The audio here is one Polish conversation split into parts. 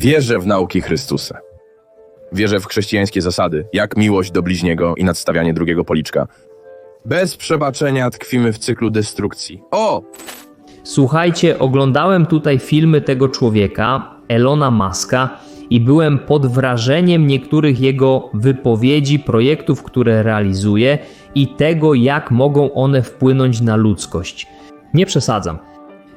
Wierzę w nauki Chrystusa. Wierzę w chrześcijańskie zasady, jak miłość do bliźniego i nadstawianie drugiego policzka. Bez przebaczenia tkwimy w cyklu destrukcji. O! Słuchajcie, oglądałem tutaj filmy tego człowieka, Elona Muska, i byłem pod wrażeniem niektórych jego wypowiedzi, projektów, które realizuje i tego, jak mogą one wpłynąć na ludzkość. Nie przesadzam.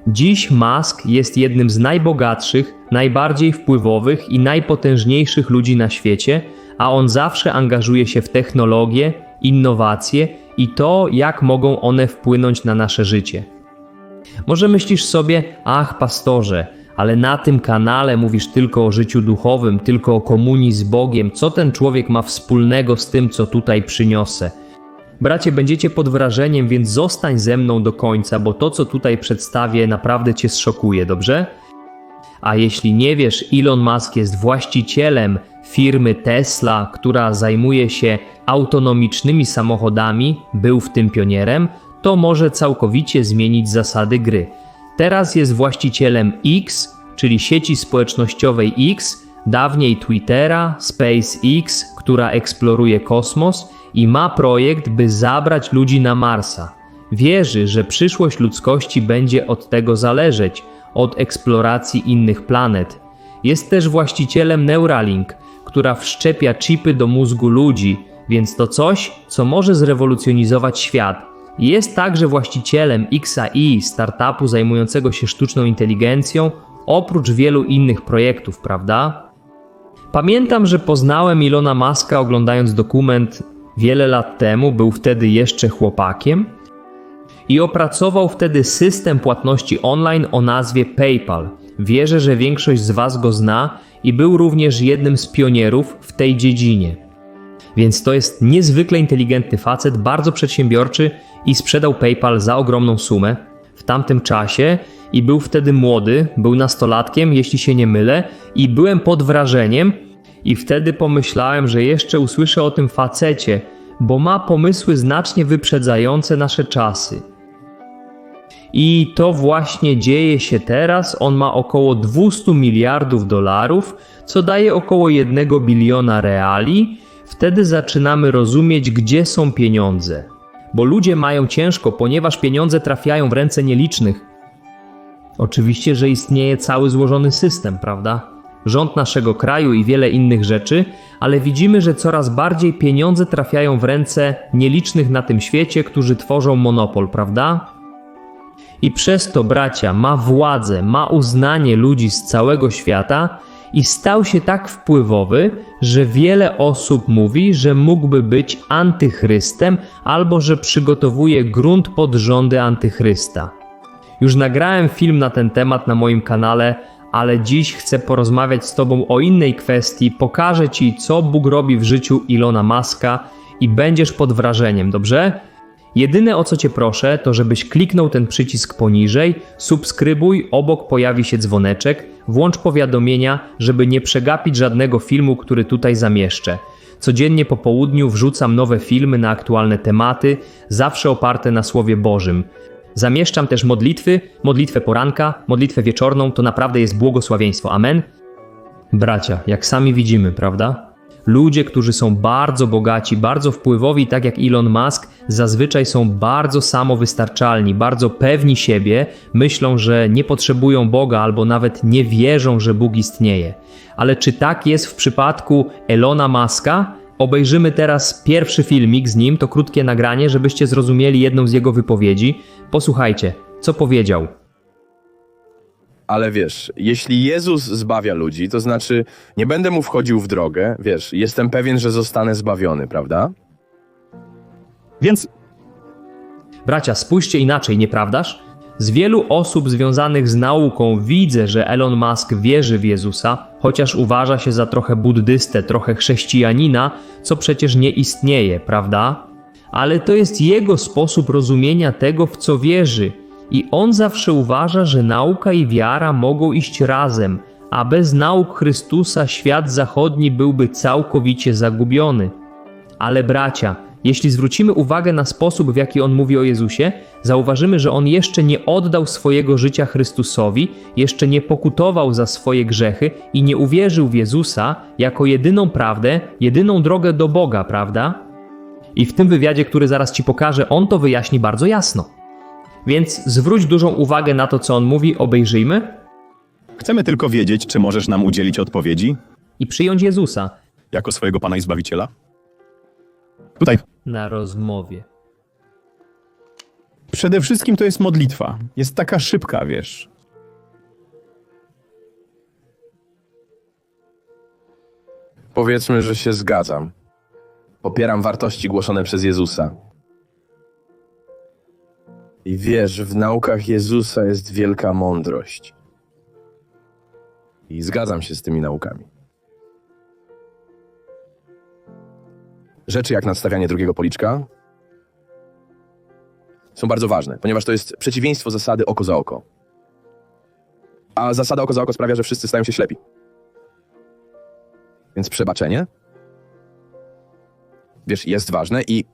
Dziś Musk jest jednym z najbogatszych, najbardziej wpływowych i najpotężniejszych ludzi na świecie, a on zawsze angażuje się w technologię, innowacje i to, jak mogą one wpłynąć na nasze życie. Może myślisz sobie, ach, pastorze, ale na tym kanale mówisz tylko o życiu duchowym, tylko o komunii z Bogiem. Co ten człowiek ma wspólnego z tym, co tutaj przyniosę? Bracie, będziecie pod wrażeniem, więc zostań ze mną do końca, bo to, co tutaj przedstawię, naprawdę cię zszokuje, dobrze? A jeśli nie wiesz, Elon Musk jest właścicielem firmy Tesla, która zajmuje się autonomicznymi samochodami, był w tym pionierem, to może całkowicie zmienić zasady gry. Teraz jest właścicielem X, czyli sieci społecznościowej X, dawniej Twittera, SpaceX, która eksploruje kosmos i ma projekt, by zabrać ludzi na Marsa. Wierzy, że przyszłość ludzkości będzie od tego zależeć, od eksploracji innych planet. Jest też właścicielem Neuralink, która wszczepia chipy do mózgu ludzi, więc to coś, co może zrewolucjonizować świat. Jest także właścicielem XAI, startupu zajmującego się sztuczną inteligencją, oprócz wielu innych projektów, prawda? Pamiętam, że poznałem Ilona Maska oglądając dokument wiele lat temu, był wtedy jeszcze chłopakiem i opracował wtedy system płatności online o nazwie PayPal. Wierzę, że większość z Was go zna i był również jednym z pionierów w tej dziedzinie. Więc to jest niezwykle inteligentny facet, bardzo przedsiębiorczy i sprzedał PayPal za ogromną sumę w tamtym czasie i był wtedy młody, był nastolatkiem, jeśli się nie mylę, i byłem pod wrażeniem i wtedy pomyślałem, że jeszcze usłyszę o tym facecie, bo ma pomysły znacznie wyprzedzające nasze czasy. I to właśnie dzieje się teraz. On ma około 200 miliardów dolarów, co daje około 1 biliona reali. Wtedy zaczynamy rozumieć, gdzie są pieniądze. Bo ludzie mają ciężko, ponieważ pieniądze trafiają w ręce nielicznych. Oczywiście, że istnieje cały złożony system, prawda? Rząd naszego kraju i wiele innych rzeczy, ale widzimy, że coraz bardziej pieniądze trafiają w ręce nielicznych na tym świecie, którzy tworzą monopol, prawda? I przez to, bracia, ma władzę, ma uznanie ludzi z całego świata i stał się tak wpływowy, że wiele osób mówi, że mógłby być antychrystem albo że przygotowuje grunt pod rządy antychrysta. Już nagrałem film na ten temat na moim kanale, ale dziś chcę porozmawiać z Tobą o innej kwestii. Pokażę Ci, co Bóg robi w życiu Ilona Maska i będziesz pod wrażeniem, dobrze? Jedyne o co Cię proszę, to żebyś kliknął ten przycisk poniżej, subskrybuj, obok pojawi się dzwoneczek, włącz powiadomienia, żeby nie przegapić żadnego filmu, który tutaj zamieszczę. Codziennie po południu wrzucam nowe filmy na aktualne tematy, zawsze oparte na Słowie Bożym. Zamieszczam też modlitwy, modlitwę poranka, modlitwę wieczorną, to naprawdę jest błogosławieństwo. Amen. Bracia, jak sami widzimy, prawda? Ludzie, którzy są bardzo bogaci, bardzo wpływowi, tak jak Elon Musk, zazwyczaj są bardzo samowystarczalni, bardzo pewni siebie, myślą, że nie potrzebują Boga albo nawet nie wierzą, że Bóg istnieje. Ale czy tak jest w przypadku Elona Muska? Obejrzymy teraz pierwszy filmik z nim, to krótkie nagranie, żebyście zrozumieli jedną z jego wypowiedzi. Posłuchajcie, co powiedział. Ale wiesz, jeśli Jezus zbawia ludzi, to znaczy nie będę mu wchodził w drogę, wiesz, jestem pewien, że zostanę zbawiony, prawda? Więc Bracia, spójrzcie inaczej, nieprawdaż? Z wielu osób związanych z nauką widzę, że Elon Musk wierzy w Jezusa, chociaż uważa się za trochę buddystę, trochę chrześcijanina, co przecież nie istnieje, prawda? Ale to jest jego sposób rozumienia tego, w co wierzy. I on zawsze uważa, że nauka i wiara mogą iść razem, a bez nauk Chrystusa świat zachodni byłby całkowicie zagubiony. Ale bracia, jeśli zwrócimy uwagę na sposób, w jaki on mówi o Jezusie, zauważymy, że on jeszcze nie oddał swojego życia Chrystusowi, jeszcze nie pokutował za swoje grzechy i nie uwierzył w Jezusa jako jedyną prawdę, jedyną drogę do Boga, prawda? I w tym wywiadzie, który zaraz ci pokażę, on to wyjaśni bardzo jasno. Więc zwróć dużą uwagę na to, co on mówi, obejrzyjmy Chcemy tylko wiedzieć, czy możesz nam udzielić odpowiedzi i przyjąć Jezusa jako swojego Pana i Zbawiciela? Tutaj. Na rozmowie. Przede wszystkim to jest modlitwa. Jest taka szybka, wiesz. Powiedzmy, że się zgadzam. Popieram wartości głoszone przez Jezusa. I wiesz, w naukach Jezusa jest wielka mądrość. I zgadzam się z tymi naukami. Rzeczy jak nadstawianie drugiego policzka są bardzo ważne, ponieważ to jest przeciwieństwo zasady oko za oko. A zasada oko za oko sprawia, że wszyscy stają się ślepi. Więc przebaczenie, wiesz, jest ważne i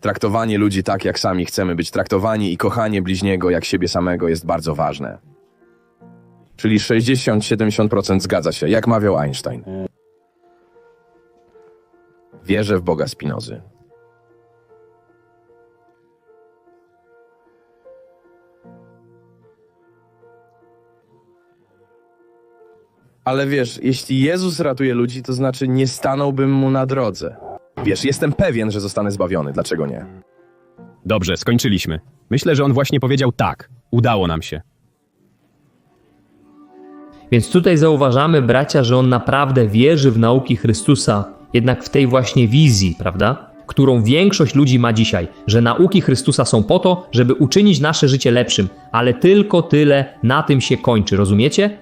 traktowanie ludzi tak, jak sami chcemy być traktowani i kochanie bliźniego jak siebie samego jest bardzo ważne. Czyli 60-70% zgadza się, jak mawiał Einstein. Wierzę w Boga Spinozy. Ale wiesz, jeśli Jezus ratuje ludzi, to znaczy nie stanąłbym mu na drodze. Wiesz, jestem pewien, że zostanę zbawiony. Dlaczego nie? Dobrze, skończyliśmy. Myślę, że on właśnie powiedział tak. Udało nam się. Więc tutaj zauważamy, bracia, że on naprawdę wierzy w nauki Chrystusa, jednak w tej właśnie wizji, prawda? Którą większość ludzi ma dzisiaj, że nauki Chrystusa są po to, żeby uczynić nasze życie lepszym, ale tylko tyle na tym się kończy, rozumiecie?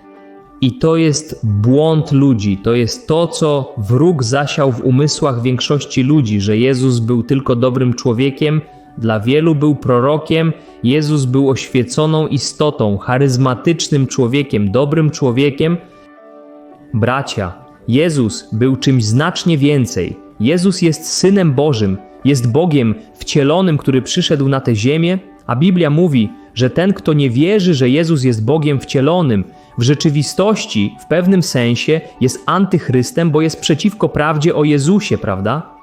I to jest błąd ludzi, to jest to, co wróg zasiał w umysłach większości ludzi, że Jezus był tylko dobrym człowiekiem, dla wielu był prorokiem, Jezus był oświeconą istotą, charyzmatycznym człowiekiem, dobrym człowiekiem. Bracia, Jezus był czymś znacznie więcej. Jezus jest Synem Bożym, jest Bogiem wcielonym, który przyszedł na tę ziemię, a Biblia mówi, że ten, kto nie wierzy, że Jezus jest Bogiem wcielonym, w rzeczywistości, w pewnym sensie, jest antychrystem, bo jest przeciwko prawdzie o Jezusie, prawda?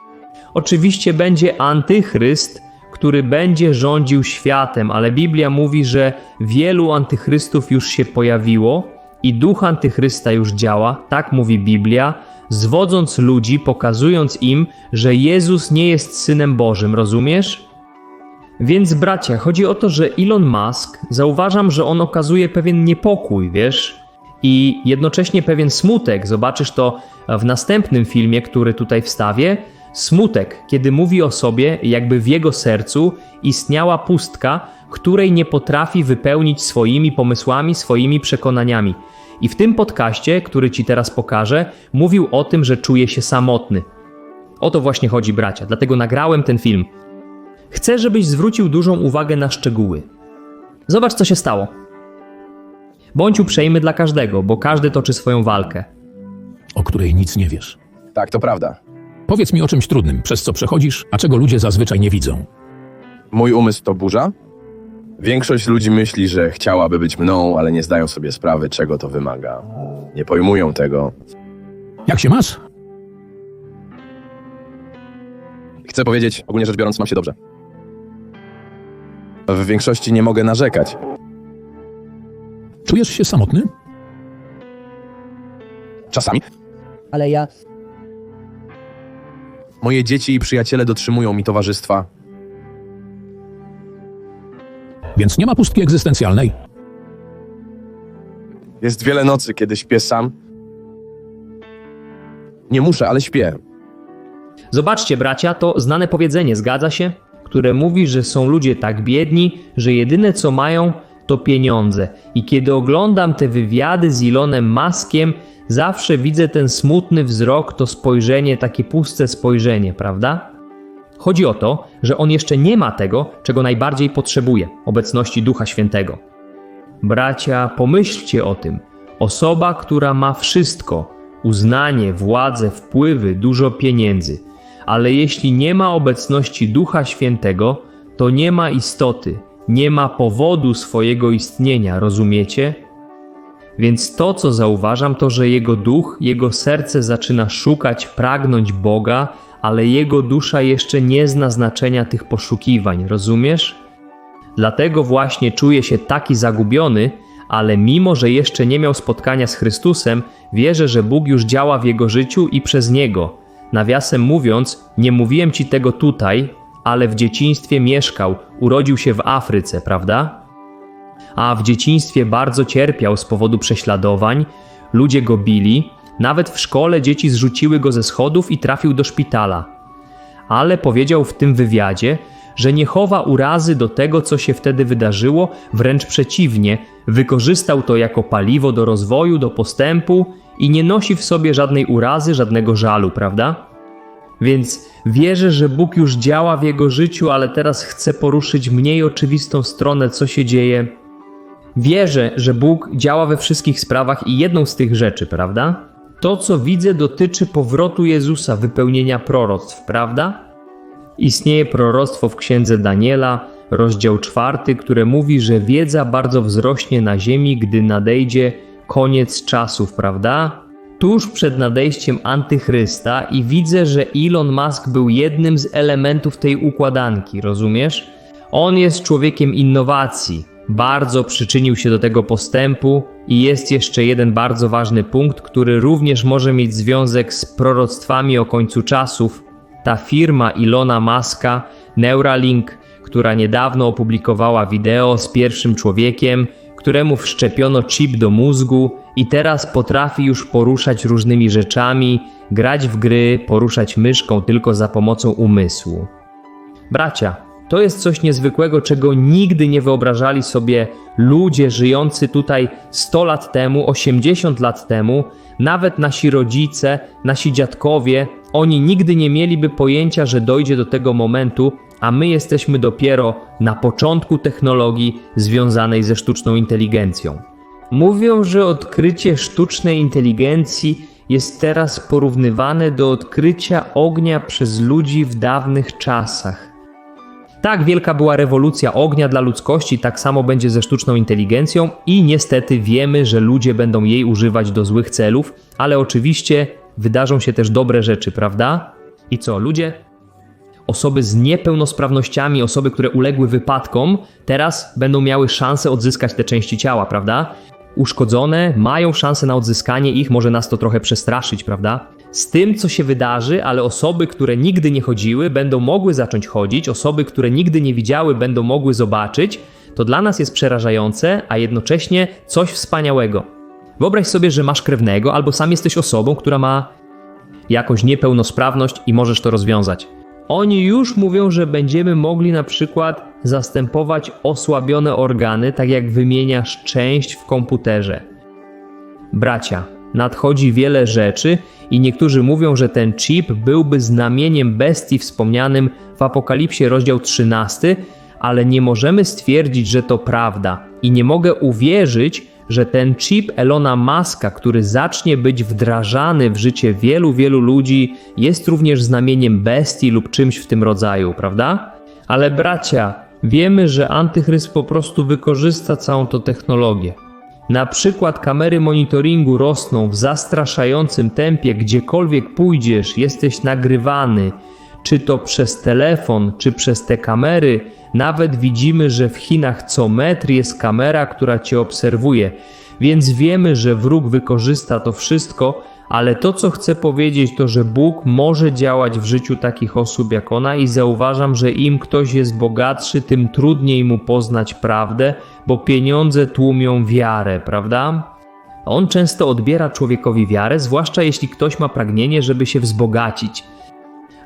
Oczywiście będzie antychryst, który będzie rządził światem, ale Biblia mówi, że wielu antychrystów już się pojawiło i duch antychrysta już działa, tak mówi Biblia, zwodząc ludzi, pokazując im, że Jezus nie jest synem Bożym, rozumiesz? Więc bracia, chodzi o to, że Elon Musk, zauważam, że on okazuje pewien niepokój, wiesz? I jednocześnie pewien smutek. Zobaczysz to w następnym filmie, który tutaj wstawię. Smutek, kiedy mówi o sobie, jakby w jego sercu istniała pustka, której nie potrafi wypełnić swoimi pomysłami, swoimi przekonaniami. I w tym podcaście, który ci teraz pokażę, mówił o tym, że czuje się samotny. O to właśnie chodzi, bracia, dlatego nagrałem ten film. Chcę, żebyś zwrócił dużą uwagę na szczegóły. Zobacz, co się stało. Bądź uprzejmy dla każdego, bo każdy toczy swoją walkę. o której nic nie wiesz. Tak, to prawda. Powiedz mi o czymś trudnym, przez co przechodzisz, a czego ludzie zazwyczaj nie widzą. Mój umysł to burza? Większość ludzi myśli, że chciałaby być mną, ale nie zdają sobie sprawy, czego to wymaga. Nie pojmują tego. Jak się masz? Chcę powiedzieć, ogólnie rzecz biorąc, mam się dobrze. W większości nie mogę narzekać. Czujesz się samotny? Czasami ale ja moje dzieci i przyjaciele dotrzymują mi towarzystwa. Więc nie ma pustki egzystencjalnej. Jest wiele nocy, kiedy śpię sam. Nie muszę, ale śpię. Zobaczcie, bracia, to znane powiedzenie, zgadza się? Które mówi, że są ludzie tak biedni, że jedyne co mają to pieniądze. I kiedy oglądam te wywiady z Elonem Muskiem, zawsze widzę ten smutny wzrok, to spojrzenie, takie puste spojrzenie, prawda? Chodzi o to, że on jeszcze nie ma tego, czego najbardziej potrzebuje obecności Ducha Świętego. Bracia, pomyślcie o tym. Osoba, która ma wszystko, uznanie, władzę, wpływy, dużo pieniędzy. Ale jeśli nie ma obecności Ducha Świętego, to nie ma istoty, nie ma powodu swojego istnienia, rozumiecie? Więc to, co zauważam, to, że jego duch, jego serce zaczyna szukać, pragnąć Boga, ale jego dusza jeszcze nie zna znaczenia tych poszukiwań, rozumiesz? Dlatego właśnie czuje się taki zagubiony, ale mimo, że jeszcze nie miał spotkania z Chrystusem, wierzę, że Bóg już działa w jego życiu i przez niego. Nawiasem mówiąc, nie mówiłem ci tego tutaj, ale w dzieciństwie mieszkał, urodził się w Afryce, prawda? A w dzieciństwie bardzo cierpiał z powodu prześladowań, ludzie go bili, nawet w szkole dzieci zrzuciły go ze schodów i trafił do szpitala. Ale powiedział w tym wywiadzie, że nie chowa urazy do tego, co się wtedy wydarzyło, wręcz przeciwnie, wykorzystał to jako paliwo do rozwoju, do postępu i nie nosi w sobie żadnej urazy, żadnego żalu, prawda? Więc wierzę, że Bóg już działa w jego życiu, ale teraz chce poruszyć mniej oczywistą stronę, co się dzieje. Wierzę, że Bóg działa we wszystkich sprawach i jedną z tych rzeczy, prawda? To, co widzę, dotyczy powrotu Jezusa, wypełnienia proroctw, prawda? Istnieje proroctwo w księdze Daniela, rozdział czwarty, które mówi, że wiedza bardzo wzrośnie na ziemi, gdy nadejdzie koniec czasów, prawda? Tuż przed nadejściem antychrysta i widzę, że Elon Musk był jednym z elementów tej układanki, rozumiesz? On jest człowiekiem innowacji, bardzo przyczynił się do tego postępu i jest jeszcze jeden bardzo ważny punkt, który również może mieć związek z proroctwami o końcu czasów. Ta firma Ilona Maska, Neuralink, która niedawno opublikowała wideo z pierwszym człowiekiem, któremu wszczepiono chip do mózgu i teraz potrafi już poruszać różnymi rzeczami, grać w gry, poruszać myszką tylko za pomocą umysłu. Bracia, to jest coś niezwykłego, czego nigdy nie wyobrażali sobie ludzie żyjący tutaj 100 lat temu, 80 lat temu, nawet nasi rodzice, nasi dziadkowie, oni nigdy nie mieliby pojęcia, że dojdzie do tego momentu, a my jesteśmy dopiero na początku technologii związanej ze sztuczną inteligencją. Mówią, że odkrycie sztucznej inteligencji jest teraz porównywane do odkrycia ognia przez ludzi w dawnych czasach. Tak wielka była rewolucja ognia dla ludzkości, tak samo będzie ze sztuczną inteligencją i niestety wiemy, że ludzie będą jej używać do złych celów, ale oczywiście wydarzą się też dobre rzeczy, prawda? I co, ludzie? Osoby z niepełnosprawnościami, osoby, które uległy wypadkom, teraz będą miały szansę odzyskać te części ciała, prawda? Uszkodzone mają szansę na odzyskanie ich, może nas to trochę przestraszyć, prawda? Z tym, co się wydarzy, ale osoby, które nigdy nie chodziły, będą mogły zacząć chodzić, osoby, które nigdy nie widziały, będą mogły zobaczyć, to dla nas jest przerażające, a jednocześnie coś wspaniałego. Wyobraź sobie, że masz krewnego, albo sam jesteś osobą, która ma jakąś niepełnosprawność i możesz to rozwiązać. Oni już mówią, że będziemy mogli na przykład zastępować osłabione organy, tak jak wymieniasz część w komputerze. Bracia, nadchodzi wiele rzeczy i niektórzy mówią, że ten chip byłby znamieniem bestii wspomnianym w Apokalipsie rozdział 13, ale nie możemy stwierdzić, że to prawda i nie mogę uwierzyć, że ten chip Elona Muska, który zacznie być wdrażany w życie wielu, wielu ludzi, jest również znamieniem bestii lub czymś w tym rodzaju, prawda? Ale bracia, wiemy, że antychryst po prostu wykorzysta całą tą technologię. Na przykład kamery monitoringu rosną w zastraszającym tempie, gdziekolwiek pójdziesz, jesteś nagrywany, czy to przez telefon, czy przez te kamery. Nawet widzimy, że w Chinach co metr jest kamera, która cię obserwuje, więc wiemy, że wróg wykorzysta to wszystko, ale to, co chcę powiedzieć, to że Bóg może działać w życiu takich osób jak ona, i zauważam, że im ktoś jest bogatszy, tym trudniej mu poznać prawdę, bo pieniądze tłumią wiarę, prawda? On często odbiera człowiekowi wiarę, zwłaszcza jeśli ktoś ma pragnienie, żeby się wzbogacić.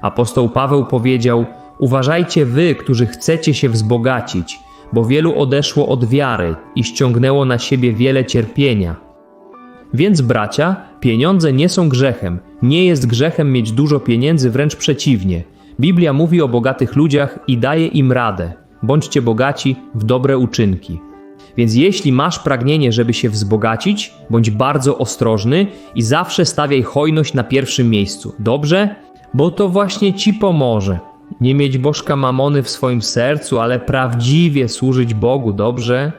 Apostoł Paweł powiedział: Uważajcie wy, którzy chcecie się wzbogacić, bo wielu odeszło od wiary i ściągnęło na siebie wiele cierpienia. Więc, bracia, pieniądze nie są grzechem. Nie jest grzechem mieć dużo pieniędzy, wręcz przeciwnie. Biblia mówi o bogatych ludziach i daje im radę. Bądźcie bogaci w dobre uczynki. Więc jeśli masz pragnienie, żeby się wzbogacić, bądź bardzo ostrożny i zawsze stawiaj hojność na pierwszym miejscu. Dobrze? Bo to właśnie ci pomoże. Nie mieć bożka mamony w swoim sercu, ale prawdziwie służyć Bogu, dobrze?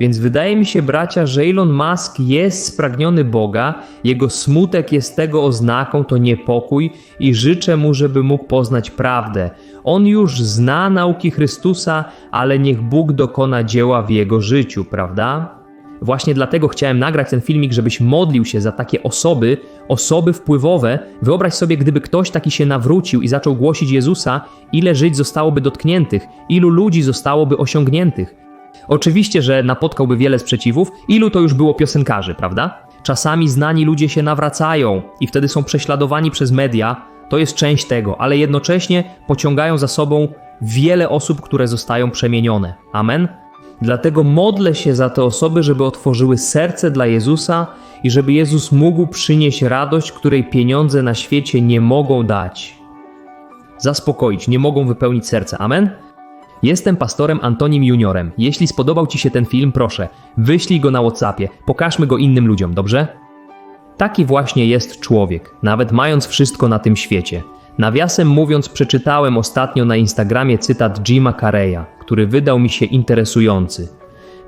Więc wydaje mi się, bracia, że Elon Musk jest spragniony Boga, jego smutek jest tego oznaką, to niepokój i życzę mu, żeby mógł poznać prawdę. On już zna nauki Chrystusa, ale niech Bóg dokona dzieła w jego życiu, prawda? Właśnie dlatego chciałem nagrać ten filmik, żebyś modlił się za takie osoby, osoby wpływowe. Wyobraź sobie, gdyby ktoś taki się nawrócił i zaczął głosić Jezusa, ile żyć zostałoby dotkniętych, ilu ludzi zostałoby osiągniętych. Oczywiście, że napotkałby wiele sprzeciwów, ilu to już było piosenkarzy, prawda? Czasami znani ludzie się nawracają i wtedy są prześladowani przez media, to jest część tego, ale jednocześnie pociągają za sobą wiele osób, które zostają przemienione. Amen? Dlatego modlę się za te osoby, żeby otworzyły serce dla Jezusa i żeby Jezus mógł przynieść radość, której pieniądze na świecie nie mogą dać. Zaspokoić, nie mogą wypełnić serca. Amen? Jestem pastorem Antonim Juniorem. Jeśli spodobał Ci się ten film, proszę, wyślij go na WhatsAppie, pokażmy go innym ludziom, dobrze? Taki właśnie jest człowiek, nawet mając wszystko na tym świecie. Nawiasem mówiąc, przeczytałem ostatnio na Instagramie cytat Jima Carreya, który wydał mi się interesujący.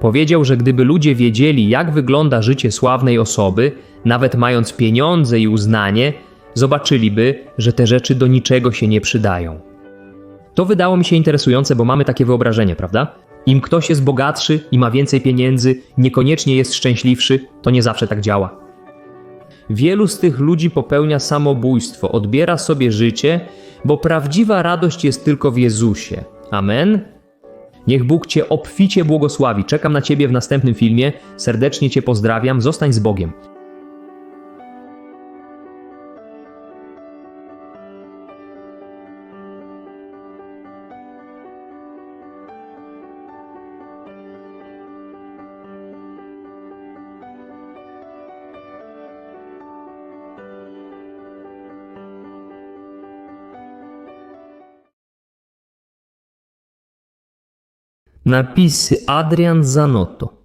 Powiedział, że gdyby ludzie wiedzieli, jak wygląda życie sławnej osoby, nawet mając pieniądze i uznanie, zobaczyliby, że te rzeczy do niczego się nie przydają. To wydało mi się interesujące, bo mamy takie wyobrażenie, prawda? Im ktoś jest bogatszy i ma więcej pieniędzy, niekoniecznie jest szczęśliwszy, to nie zawsze tak działa. Wielu z tych ludzi popełnia samobójstwo, odbiera sobie życie, bo prawdziwa radość jest tylko w Jezusie. Amen? Niech Bóg Cię obficie błogosławi. Czekam na Ciebie w następnym filmie. Serdecznie Cię pozdrawiam. Zostań z Bogiem. на писсе Адриан Занотто.